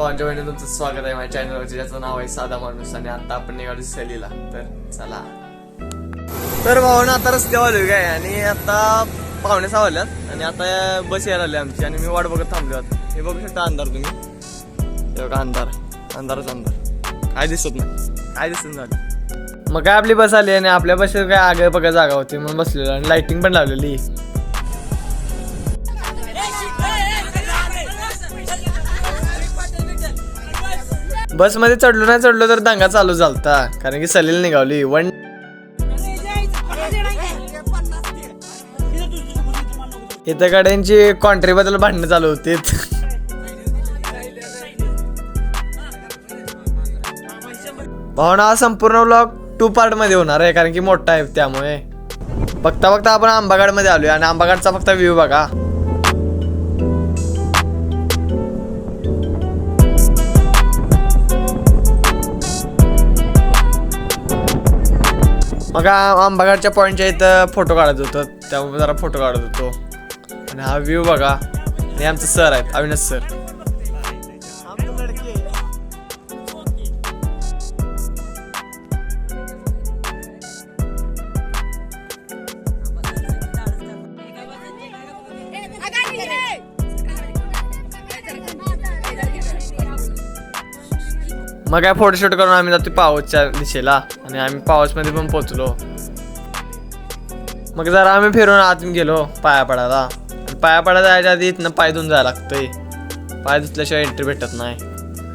भावांच्या बहिणी तुमचं स्वागत आहे माझ्या चॅनलवरती ज्याचं नाव आहे साधा माणूस आणि आता आपण निघालो सहलीला तर चला. तर भावानं आता रस्त्यावर आलो काय? आणि आता पाहुणे सहा आणि आता बस यायला आली आमची. आणि मी वाट बघत थांबलो आता. हे बघू शकता अंधार तुम्ही. बघा अंधार. अंधारच अंधार. काय दिसत नाही. काय दिसत झालं? मग काय आपली बस आली आणि आपल्या बसेत काय आग बघा जागा होती म्हणून बसलेलो. आणि लाईटिंग पण लावलेली. बसमध्ये चढलो नाही चढलो तर दंगा चालू झालता. कारण की सलील निघावली. वन इथं गाड्यांची कॉन्ट्री बद्दल भांडणं चालू होती. भावना हा संपूर्ण ब्लॉग टू पार्टमध्ये होणार आहे कारण की मोठा आहे त्यामुळे. बघता बघता आपण आंबागाडमध्ये आलोय आणि आंबागाडचा फक्त व्ह्यू बघा. मग आ- आंबागाडच्या पॉईंटच्या इथं फोटो काढत होतो. त्यामुळे जरा फोटो काढत होतो. आणि हा व्ह्यू बघा. हे आमचे सर आहेत अविनाश सर मग काय फोटोशूट करून आम्ही जातो पाऊसच्या दिशेला. आणि आम्ही पावसमध्ये पण पोचलो. मग जरा आम्ही फिरून आत गेलो पाया पडायला पाया पडायला जायच्या आधी इथनं पाय धुवून जायला लागतंय. पाय धुतल्याशिवाय एंट्री भेटत नाही.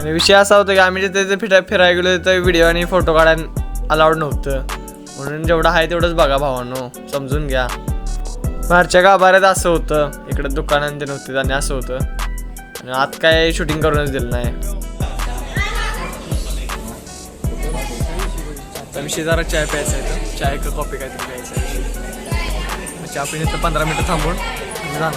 आणि विषय असा होता की आम्ही जिथे तिथे फिराय फिरायला गेलो तिथे व्हिडिओ आणि फोटो काढायला अलाउड नव्हतं. म्हणून जेवढं आहे तेवढंच बघा भावानो समजून घ्या. बाहेरच्या गाभाऱ्यात असं होतं. इकडे दुकानांचे ते नव्हते आणि असं होतं. आणि आत काय शूटिंग करूनच दिलं नाही. तर मी शेजारा चाय प्यायचा आहे तर चाय का कॉफी काहीतरी प्यायचं आहे. चहा पिण्यात पंधरा मिनटं थांबून जाणार.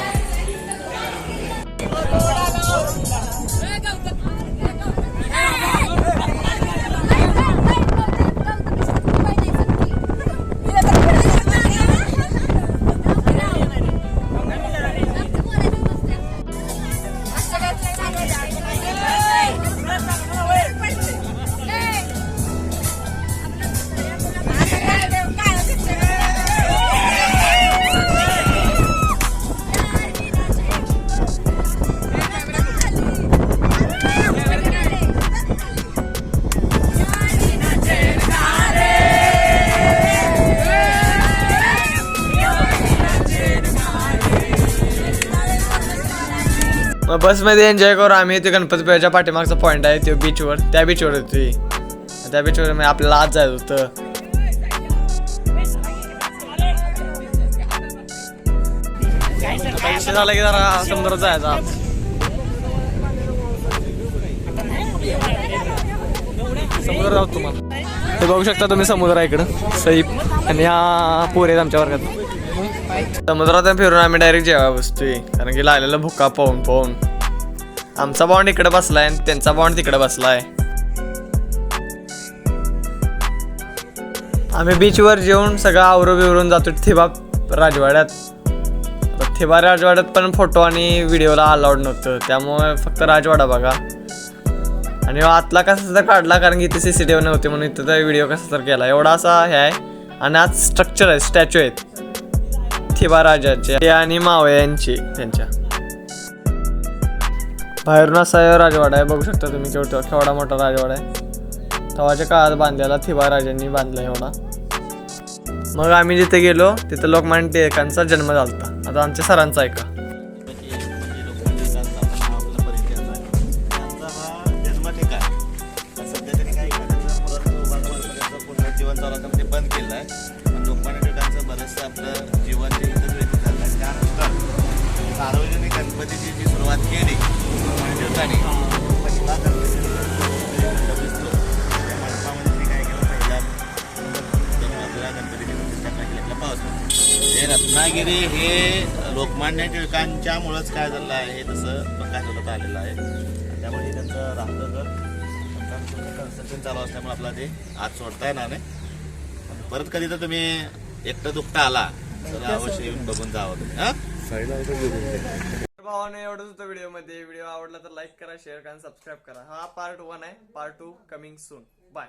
बसमध्ये एन्जॉय करू. आम्ही ते गणपतीपुळ्याच्या पाठीमागचा पॉईंट आहे तो बीचवर त्या बीचवर होती त्या बीचवर म्हणजे आपल्याला आज जायचं होतं. झालं झाला की जरा समुद्रात जायचा. समुद्र जाऊ तुम्हाला. हे बघू शकता तुम्ही समुद्र आहे इकडं. सईप आणि हा पोर आहेत आमच्या वर्गात. समुद्रात फिरून आम्ही डायरेक्ट जेवायला बसतोय. कारण की लागलेलं भुका पाहून पाहून आमचा बॉन्ड इकडे बसलाय आणि त्यांचा बॉन्ड तिकडे बसलाय. आम्ही बीचवर जेवून सगळं आवरून बिवरून जातो थिबा राजवाड्यात. थिबा राजवाड्यात पण फोटो आणि व्हिडिओला अलाउड नव्हतं. त्यामुळे फक्त राजवाडा बघा. आणि आतला कसा तर काढला कारण की इथे सी सी टी व्ही नव्हती म्हणून इथं तर व्हिडिओ कसा तर केला. एवढा असा हे आहे. आणि आज स्ट्रक्चर आहे स्टॅच्यू आहेत. थिबा राजाचे आणि मावळ्यांची त्यांच्या. बाहेरून असा राजवाडा आहे. बघू शकता तुम्ही केवढा केवढा मोठा राजवाडा आहे. तवाच्या काळात बांधलेला थिबा राजांनी बांधला एवढा. मग आम्ही जिथे गेलो तिथं लोकमान्य टिळकांचा जन्म झालता. आता आमच्या सरांचा ऐका. चालू ते बंद केलं आहे रत्नागिरी हे लोकमान्य टिळकांच्यामुळंच काय झालं आहे हे तसं प्रकाश होत आलेलं आहे. त्यामुळे हे त्यांचं राहतं घर कन्स्ट्रक्शन चालू असल्यामुळे आपला ते आज सोडता येणार नाही. परत कधी तर तुम्ही एकटं दुखता आला तर अवश्य येऊन बघून जावं तुम्ही हा? भावाने एवढंच होतं व्हिडिओमध्ये व्हिडिओ आवडला तर लाईक करा शेअर करा आणि सबस्क्राईब करा. हा पार्ट वन आहे. Part two coming soon bye